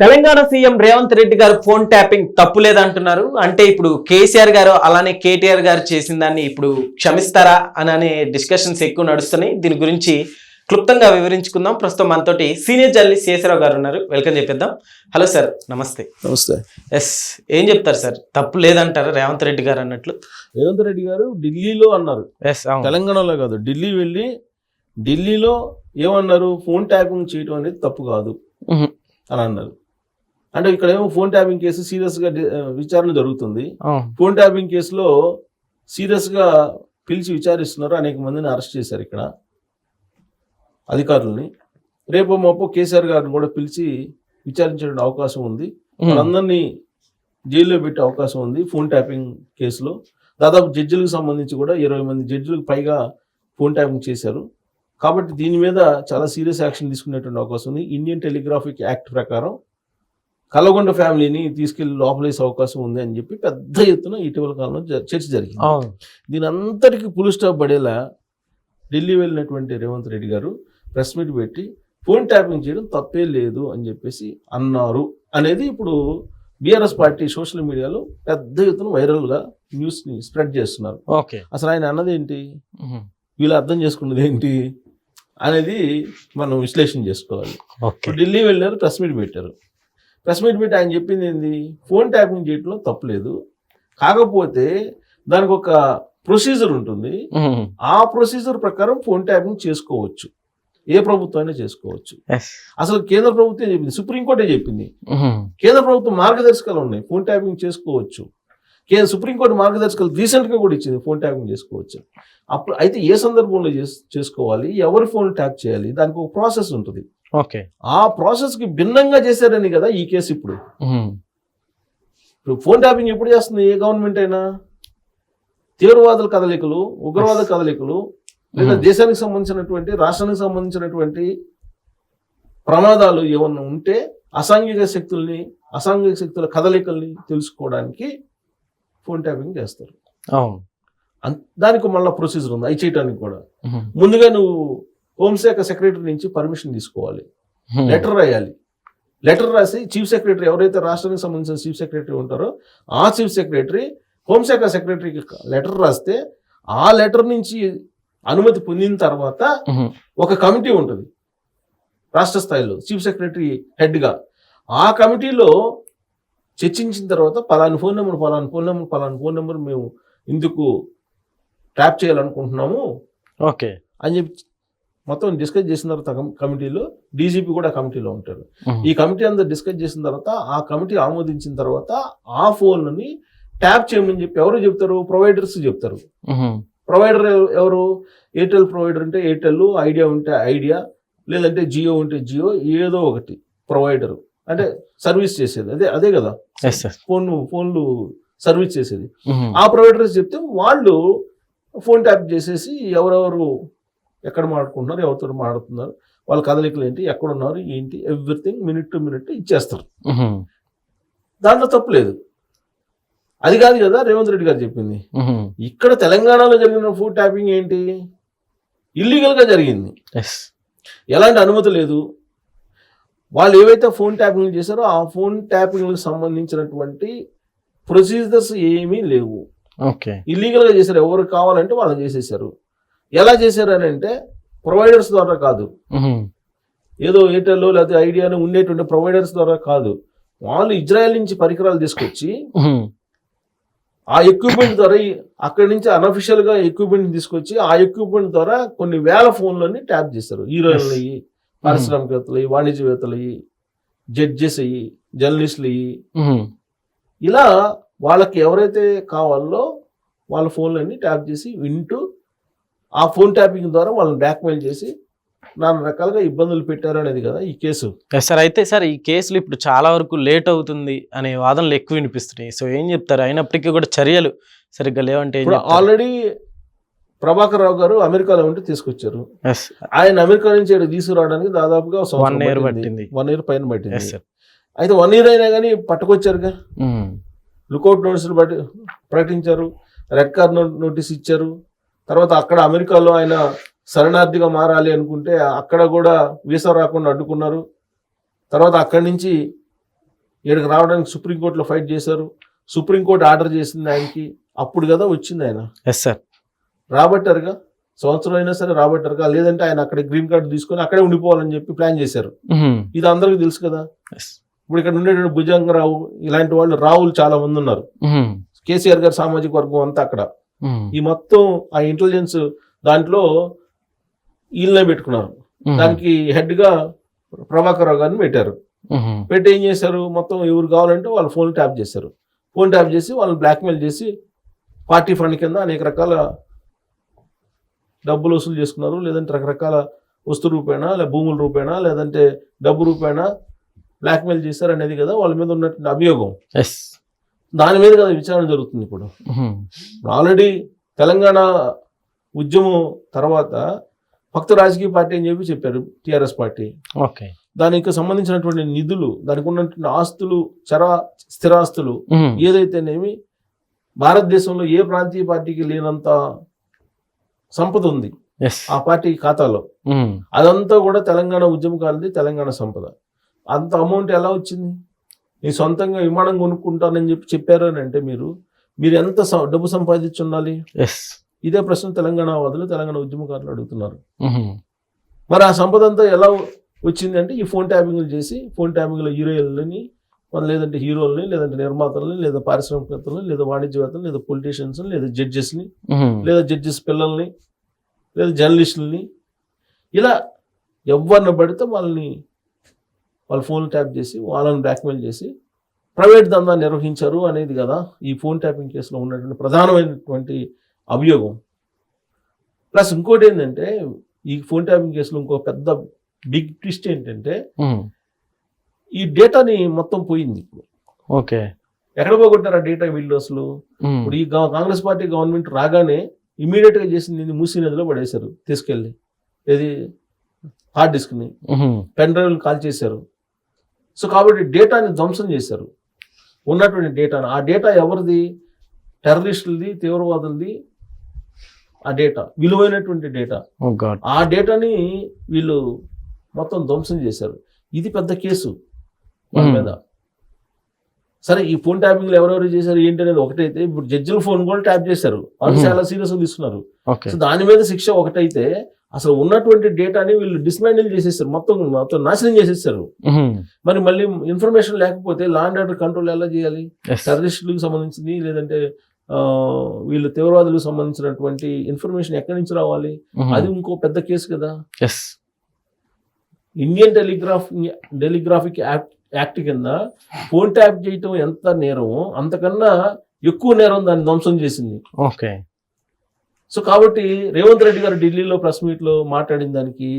Telangana CM Revanth Reddy గారు phone tapping తప్పు లేదంటున్నారు. అంటే ఇప్పుడు కేసీఆర్ గారు అలానే కేటీఆర్ గారు చేసిన దాన్ని ఇప్పుడు క్షమిస్తారా అని అనే డిస్కషన్స్ ఎక్కువ నడుస్తున్నాయి. దీని గురించి క్లుప్తంగా వివరించుకుందాం. ప్రస్తుతం మనతోటి సీనియర్ జర్నలిస్ట్ శేషరావు గారు ఉన్నారు. వెల్కమ్ చెప్పిద్దాం. హలో సార్ నమస్తే. నమస్తే. ఎస్ ఏం చెప్తారు సార్? తప్పు లేదంటారా రేవంత్ రెడ్డి గారు అన్నట్లు? రేవంత్ రెడ్డి గారు ఢిల్లీలో అన్నారు. ఎస్ తెలంగాణలో కాదు ఢిల్లీ వెళ్ళి ఢిల్లీలో ఏమన్నారు? ఫోన్ ట్యాపింగ్ చేయడం అనేది తప్పు కాదు. అని అన్నారు. అంటే ఇక్కడ ఏమో ఫోన్ ట్యాపింగ్ కేసు సీరియస్గా విచారణ జరుగుతుంది. ఫోన్ ట్యాపింగ్ కేసులో సీరియస్గా పిలిచి విచారిస్తున్నారు. అనేక మందిని అరెస్ట్ చేశారు ఇక్కడ అధికారులని. రేపు మాపు కేసీఆర్ గారిని కూడా పిలిచి విచారించే అవకాశం ఉంది. వాళ్ళందరినీ జైల్లో పెట్టే అవకాశం ఉంది ఫోన్ ట్యాపింగ్ కేసులో దాదాపు జడ్జిలకు సంబంధించి కూడా ఇరవై మంది జడ్జిలకు పైగా ఫోన్ ట్యాపింగ్ చేశారు. కాబట్టి దీని మీద చాలా సీరియస్ యాక్షన్ తీసుకునేటువంటి అవకాశం ఉంది. ఇండియన్ టెలిగ్రాఫిక్ యాక్ట్ ప్రకారం కలగొండ ఫ్యామిలీని తీసుకెళ్ళి లోపలేసే అవకాశం ఉంది అని చెప్పి పెద్ద ఎత్తున ఇటీవల కాలంలో చర్చ జరిగింది. దీని అంతటికి పులు స్టాప్ పడేలా ఢిల్లీ వెళ్ళినటువంటి రేవంత్ రెడ్డి గారు ప్రెస్ మీట్ పెట్టి ఫోన్ ట్యాపింగ్ చేయడం తప్పే లేదు అని చెప్పేసి అన్నారు. అనేది ఇప్పుడు బీఆర్ఎస్ పార్టీ సోషల్ మీడియాలో పెద్ద ఎత్తున వైరల్గా న్యూస్ని స్ప్రెడ్ చేస్తున్నారు. అసలు ఆయన అన్నది ఏంటి. వీళ్ళు అర్థం చేసుకున్నది ఏంటి? అనేది మనం విశ్లేషణ చేసుకోవాలి. ఢిల్లీ వెళ్ళారు ప్రెస్ మీట్ పెట్టారు. ప్రెస్ మీట్ పెట్టి ఆయన చెప్పింది ఏంది? ఫోన్ ట్యాపింగ్ చేయడంలో తప్పలేదు. కాకపోతే దానికి ఒక ప్రొసీజర్ ఉంటుంది. ఆ ప్రొసీజర్ ప్రకారం ఫోన్ ట్యాపింగ్ చేసుకోవచ్చు. ఏ ప్రభుత్వం అయినా చేసుకోవచ్చు అసలు కేంద్ర ప్రభుత్వం చెప్పింది? సుప్రీంకోర్టే చెప్పింది. కేంద్ర ప్రభుత్వం మార్గదర్శకాలు ఉన్నాయి. ఫోన్ ట్యాపింగ్ చేసుకోవచ్చు. కే సుప్రీంకోర్టు మార్గదర్శకాలు రీసెంట్గా కూడా ఇచ్చింది ఫోన్ ట్యాపింగ్ చేసుకోవచ్చు. అప్పుడు అయితే ఏ సందర్భంలో చేస్- చేసుకోవాలి? ఎవరి ఫోన్ ట్యాప్ చేయాలి? దానికి ఒక ప్రాసెస్ ఉంటుంది. ఓకే. ఆ ప్రాసెస్కి భిన్నంగా చేశారని కదా ఈ కేసు ఇప్పుడు. ఇప్పుడు ఫోన్ ట్యాపింగ్ ఎప్పుడు చేస్తుంది? ఏ గవర్నమెంట్ అయినా? తీవ్రవాదుల కదలికలు ఉగ్రవాద కదలికలు లేదా. దేశానికి సంబంధించినటువంటి రాష్ట్రానికి సంబంధించినటువంటి ప్రమాదాలు ఏమన్నా ఉంటే అసాంఘిక శక్తుల్ని అసాంఘిక శక్తుల కదలికల్ని తెలుసుకోవడానికి ఫోన్ ట్యాపింగ్ చేస్తారు. దానికి మళ్ళీ ప్రొసీజర్ ఉంది. అవి చేయడానికి కూడా. ముందుగా నువ్వు హోంశాఖ సెక్రటరీ నుంచి పర్మిషన్ తీసుకోవాలి. మ్మ్. లెటర్ రాయాలి. లెటర్ రాసి చీఫ్ సెక్రటరీ ఎవరైతే రాష్ట్రానికి సంబంధించిన చీఫ్ సెక్రటరీ ఉంటారో ఆ చీఫ్ సెక్రటరీ హోంశాఖ సెక్రటరీకి లెటర్ రాస్తే ఆ లెటర్ నుంచి అనుమతి పొందిన తర్వాత మ్మ్. ఒక కమిటీ ఉంటుంది. రాష్ట్ర స్థాయిలో చీఫ్ సెక్రటరీ హెడ్గా. ఆ కమిటీలో చర్చించిన తర్వాత పలాని ఫోన్ నెంబర్ పలాని ఫోన్ నెంబర్ పలాని ఫోన్ నెంబర్ మేము ఇందుకు ట్యాప్ చేయాలనుకుంటున్నాము ఓకే. అని చెప్పి మొత్తం డిస్కస్ చేసిన తర్వాత కమిటీలో డీజీపీ కూడా కమిటీలో ఉంటారు. ఈ కమిటీ అంతా డిస్కస్ చేసిన తర్వాత ఆ కమిటీ ఆమోదించిన తర్వాత ఆ ఫోన్ని ట్యాప్ చేయమని చెప్పి ఎవరు చెప్తారు? ప్రొవైడర్స్ చెప్తారు. ప్రొవైడర్ ఎవ- ఎవరు? ఎయిర్టెల్ ప్రొవైడర్ ఉంటే ఎయిర్టెల్ ఐడియా ఉంటే ఐడియా లేదంటే జియో ఉంటే జియో ఏదో ఒకటి ప్రొవైడర్ అంటే సర్వీస్ చేసేది. అదే అదే కదా? ఎస్ సార్ ఫోన్ ఫోన్లు సర్వీస్ చేసేది. ఆ ప్రొవైడర్స్ చెప్తే వాళ్ళు ఫోన్ ట్యాప్ చేసేసి ఎవరెవరు ఎక్కడ మాట్లాడుకుంటున్నారు ఎవరితో మాట్లాడుతున్నారు వాళ్ళ కదలికలు ఏంటి ఎక్కడ ఉన్నారు ఏంటి ఎవ్రీథింగ్ మినిట్ టు మినిట్ ఇచ్చేస్తారు. దాంట్లో తప్పు లేదు. అది కాదు కదా రేవంత్ రెడ్డి గారు చెప్పింది. ఇక్కడ తెలంగాణలో జరిగిన ఫోన్ ట్యాపింగ్ ఏంటి? ఇల్లీగల్గా జరిగింది. ఎస్ ఎలాంటి అనుమతి లేదు. వాళ్ళు ఏవైతే ఫోన్ ట్యాపింగ్ చేశారో ఆ ఫోన్ ట్యాపింగ్లకు సంబంధించినటువంటి ప్రొసీజర్స్ ఏమీ లేవు. ఓకే ఇల్లీగల్గా చేశారు. ఎవరు కావాలంటే వాళ్ళు చేసేసారు ఎలా చేశారు అని అంటే ప్రొవైడర్స్ ద్వారా కాదు. ఏదో ఎయిర్టెల్ లేకపోతే ఐడియాలో ఉండేటువంటి ప్రొవైడర్స్ ద్వారా కాదు వాళ్ళు ఇజ్రాయెల్ నుంచి పరికరాలు తీసుకొచ్చి. ఆ ఎక్విప్మెంట్ ద్వారా అక్కడి నుంచి అనఫిషియల్గా ఎక్విప్మెంట్ తీసుకొచ్చి ఆ ఎక్విప్మెంట్ ద్వారా కొన్ని వేల ఫోన్లని ట్యాప్ చేస్తారు హీరోయిన్లు అయ్యి పారిశ్రామికవేత్తలు అయ్యి వాణిజ్యవేత్తలు అయ్యి జడ్జెస్ అయ్యి జర్నలిస్టులు అయ్యి. ఇలా వాళ్ళకి ఎవరైతే కావాలో వాళ్ళ ఫోన్లన్నీ ట్యాప్ చేసి వింటూ ఆ ఫోన్ ట్యాపింగ్ ద్వారా వాళ్ళని బ్లాక్మెయిల్ చేసి నానా రకాలుగా ఇబ్బందులు పెట్టారు అనేది కదా ఈ కేసు సార్ అయితే సార్ ఈ కేసులు ఇప్పుడు చాలా వరకు లేట్ అవుతుంది అనే వాదనలు ఎక్కువ వినిపిస్తున్నాయి సో ఏం చెప్తారు అయినప్పటికీ కూడా చర్యలు సరిగ్గా లేవంటే? ఆల్రెడీ ప్రభాకర్ రావు గారు అమెరికాలో ఉంటే తీసుకొచ్చారు. ఆయన అమెరికా నుంచి ఇక్కడ తీసుకురావడానికి దాదాపుగా One year పట్టింది. వన్ ఇయర్ పైన పట్టింది sir. అయితే వన్ ఇయర్ అయినా కానీ పట్టుకొచ్చారుగా. లుకౌట్ నోటీసులు బట్టి ప్రకటించారు రెడ్ కార్ నోటీస్ ఇచ్చారు తర్వాత అక్కడ అమెరికాలో ఆయన శరణార్థిగా మారాలి అనుకుంటే అక్కడ కూడా వీసా రాకుండా అడ్డుకున్నారు. తర్వాత అక్కడి నుంచి ఇక్కడికి రావడానికి సుప్రీంకోర్టులో ఫైట్ చేశారు. సుప్రీంకోర్టు ఆర్డర్ చేసింది ఆయనకి. అప్పుడు కదా వచ్చింది ఆయన. Yes sir. రాబట్టారుగా? సంవత్సరం అయినా సరే రాబట్టారుగా. లేదంటే ఆయన అక్కడ గ్రీన్ కార్డు తీసుకొని అక్కడే ఉండిపోవాలని చెప్పి ప్లాన్ చేశారు. ఇది అందరికీ తెలుసు కదా. ఇప్పుడు ఇక్కడ ఉండేటువంటి భుజంగరావు ఇలాంటి వాళ్ళు రావులు చాలా మంది ఉన్నారు. కేసీఆర్ గారి సామాజిక వర్గం అంతా అక్కడ. ఈ మొత్తం ఆ ఇంటెలిజెన్స్ దాంట్లో వీళ్ళనే పెట్టుకున్నారు. దానికి హెడ్గా ప్రభాకర్ రావు గారిని పెట్టారు. పెట్టి ఏం చేశారు? మొత్తం ఎవరు కావాలంటే వాళ్ళు ఫోన్ ట్యాప్ చేశారు. ఫోన్ ట్యాప్ చేసి వాళ్ళని బ్లాక్మెయిల్ చేసి పార్టీ ఫండ్ కింద అనేక రకాల డబ్బులు వసూలు చేసుకున్నారు. లేదంటే రకరకాల వస్తు రూపేణా లేదా భూముల రూపేణా లేదంటే డబ్బు రూపేణా బ్లాక్మెయిల్ చేశారు అనేది కదా వాళ్ళ మీద ఉన్నటువంటి అభియోగం. దాని మీద కదా విచారణ జరుగుతుంది ఇప్పుడు. ఆల్రెడీ తెలంగాణ ఉద్యమం తర్వాత భక్త రాజకీయ పార్టీ అని చెప్పి చెప్పారు టిఆర్ఎస్ పార్టీ. ఓకే. దానికి సంబంధించినటువంటి నిధులు దానికి ఉన్నటువంటి ఆస్తులు చర స్థిరాస్తులు ఏదైతేనేమి భారతదేశంలో ఏ ప్రాంతీయ పార్టీకి లేనంత సంపద ఉంది ఆ పార్టీ ఖాతాలో. అదంతా కూడా తెలంగాణ ఉద్యమకాలది తెలంగాణ సంపద. అంత అమౌంట్ ఎలా వచ్చింది? నీ సొంతంగా విమానం కొనుక్కుంటానని చెప్పి చెప్పారు అని అంటే మీరు మీరు ఎంత డబ్బు సంపాదించి ఉండాలి ఇదే ప్రశ్న తెలంగాణ వాదులు తెలంగాణ ఉద్యమకారులు అడుగుతున్నారు. మరి ఆ సంపద అంతా ఎలా వచ్చింది అంటే ఈ ఫోన్ ట్యాపింగ్లు చేసి ఫోన్ ట్యాపింగ్లో హీరోయిన్లని లేదంటే హీరోల్ని లేదంటే నిర్మాతల్ని లేదా పారిశ్రామికవేత్తలని లేదా వాణిజ్యవేత్తలు లేదా పొలిటీషియన్స్ లేదా జడ్జెస్ని లేదా జడ్జెస్ పిల్లల్ని లేదా జర్నలిస్టులని ఇలా ఎవరిని పడితే వాళ్ళని వాళ్ళ ఫోన్ ట్యాప్ చేసి వాళ్ళని బ్లాక్మెయిల్ చేసి ప్రైవేట్ దందా నిర్వహించారు అనేది కదా ఈ ఫోన్ ట్యాపింగ్ కేసులో ఉన్నటువంటి ప్రధానమైనటువంటి అభియోగం. ప్లస్ ఇంకోటి ఏంటంటే ఈ ఫోన్ ట్యాపింగ్ కేసులో ఇంకో పెద్ద బిగ్ ట్విస్ట్ ఏంటంటే ఈ డేటాని మొత్తం పోయింది. ఇప్పుడు ఓకే. ఎక్కడ పోగొట్టారు ఆ డేటా వీళ్ళు అసలు ఇప్పుడు ఈ కాంగ్రెస్ పార్టీ గవర్నమెంట్ రాగానే ఇమీడియట్గా చేసింది? మూసీ నదిలో పడేశారు తీసుకెళ్ళి. ఏది? హార్డ్ డిస్క్ని. పెన్ డ్రైవ్ కాల్ చేశారు సో కాబట్టి డేటాని ధ్వంసం చేశారు. ఉన్నటువంటి డేటాను. ఆ డేటా ఎవరిది? టెర్రరిస్టులది తీవ్రవాదులది? ఆ డేటా విలువైనటువంటి డేటా. గాడ్ ఆ డేటాని వీళ్ళు మొత్తం ధ్వంసం చేశారు. ఇది పెద్ద కేసు వాళ్ళ Hmm. మీద. సరే ఈ ఫోన్ ట్యాపింగ్లు ఎవరెవరు చేశారు ఏంటి అనేది ఒకటైతే ఇప్పుడు జడ్జిల ఫోన్ కూడా ట్యాప్ చేశారు. వాళ్ళు Hmm. చాలా సీరియస్ తీసుకున్నారు. సో దాని మీద శిక్ష ఒకటైతే అసలు ఉన్నటువంటి డేటాని వీళ్ళు డిస్మాండిల్ చేసేసారు మొత్తం మొత్తం నాశనం చేసేసారు మరి మళ్ళీ ఇన్ఫర్మేషన్ లేకపోతే లా అండ్ ఆర్డర్ కంట్రోల్ ఎలా చేయాలి? టెర్రరిస్టులకు సంబంధించింది లేదంటే వీళ్ళు తీవ్రవాదులకు సంబంధించినటువంటి ఇన్ఫర్మేషన్ ఎక్కడి నుంచి రావాలి? అది ఇంకో పెద్ద కేసు కదా. Indian telegraph telegraphic act act కింద ఫోన్ ట్యాప్ చేయటం ఎంత నేరం అంతకన్నా ఎక్కువ నేరం దాన్ని ధ్వంసం చేసింది. ఓకే సో కాబట్టి రేవంత్ రెడ్డి గారు ఢిల్లీలో ప్రెస్ మీట్లో మాట్లాడిన దానికి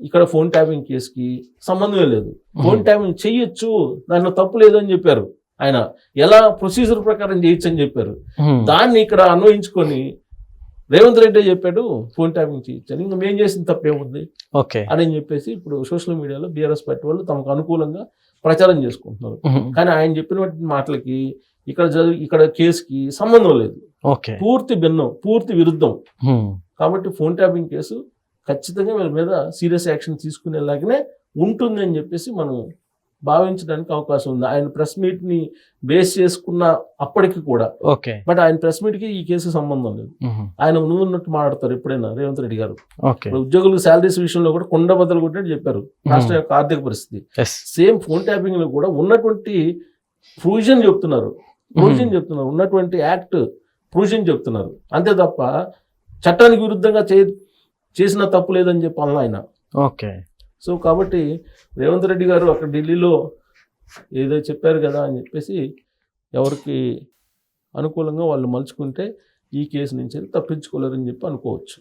ఇక్కడ ఫోన్ ట్యాపింగ్ కేసుకి సంబంధమే లేదు. ఫోన్ ట్యాపింగ్ చెయ్యొచ్చు దాంట్లో తప్పు లేదు అని చెప్పారు ఆయన. ఎలా ప్రొసీజర్ ప్రకారం చేయొచ్చు అని చెప్పారు. దాన్ని ఇక్కడ అన్వయించుకొని రేవంత్ రెడ్డి చెప్పాడు ఫోన్ ట్యాపింగ్ చేయొచ్చు అని. ఇంకా మేము చేసిన తప్పేముంది ఓకే. అని చెప్పేసి ఇప్పుడు సోషల్ మీడియాలో బీఆర్ఎస్ పార్టీ వాళ్ళు తమకు అనుకూలంగా ప్రచారం చేసుకుంటున్నారు. కానీ ఆయన చెప్పినటువంటి మాటలకి ఇక్కడ ఇక్కడ కేసుకి సంబంధం లేదు. పూర్తి భిన్నం పూర్తి విరుద్ధం. కాబట్టి ఫోన్ ట్యాపింగ్ కేసు ఖచ్చితంగా వీళ్ళ మీద సీరియస్ యాక్షన్ తీసుకునేలాగానే ఉంటుంది అని చెప్పేసి మనం భావించడానికి అవకాశం ఉంది. ఆయన ప్రెస్ మీట్ని బేస్ చేసుకున్న అప్పటికి కూడా. ఓకే. బట్ ఆయన ప్రెస్ మీట్కి ఈ కేసు సంబంధం లేదు. ఆయన నువ్వు ఉన్నట్టు మాట్లాడతారు ఎప్పుడైనా రేవంత్ రెడ్డి గారు. ఉద్యోగులకు శాలరీస్ విషయంలో కూడా కొండ బద్దలు కొట్టినట్టు చెప్పారు. రాష్ట్ర యొక్క ఆర్థిక పరిస్థితి. సేమ్ ఫోన్ ట్యాపింగ్లో కూడా ఉన్నటువంటి ప్రొవిజన్ చెప్తున్నారు. ప్రొవిజన్ చెప్తున్నారు. ఉన్నటువంటి యాక్ట్ ప్రొవిజన్ చెప్తున్నారు. అంతే తప్ప చట్టానికి విరుద్ధంగా చే చేసిన తప్పు లేదని చెప్పాలి ఆయన. ఓకే. సో కాబట్టి రేవంత్ రెడ్డి గారు అక్కడ ఢిల్లీలో ఏదో చెప్పారు కదా అని చెప్పేసి ఎవరికి అనుకూలంగా వాళ్ళు మలుచుకుంటే ఈ కేసు నుంచి తప్పించుకోలేరని చెప్పి అనుకోవచ్చు.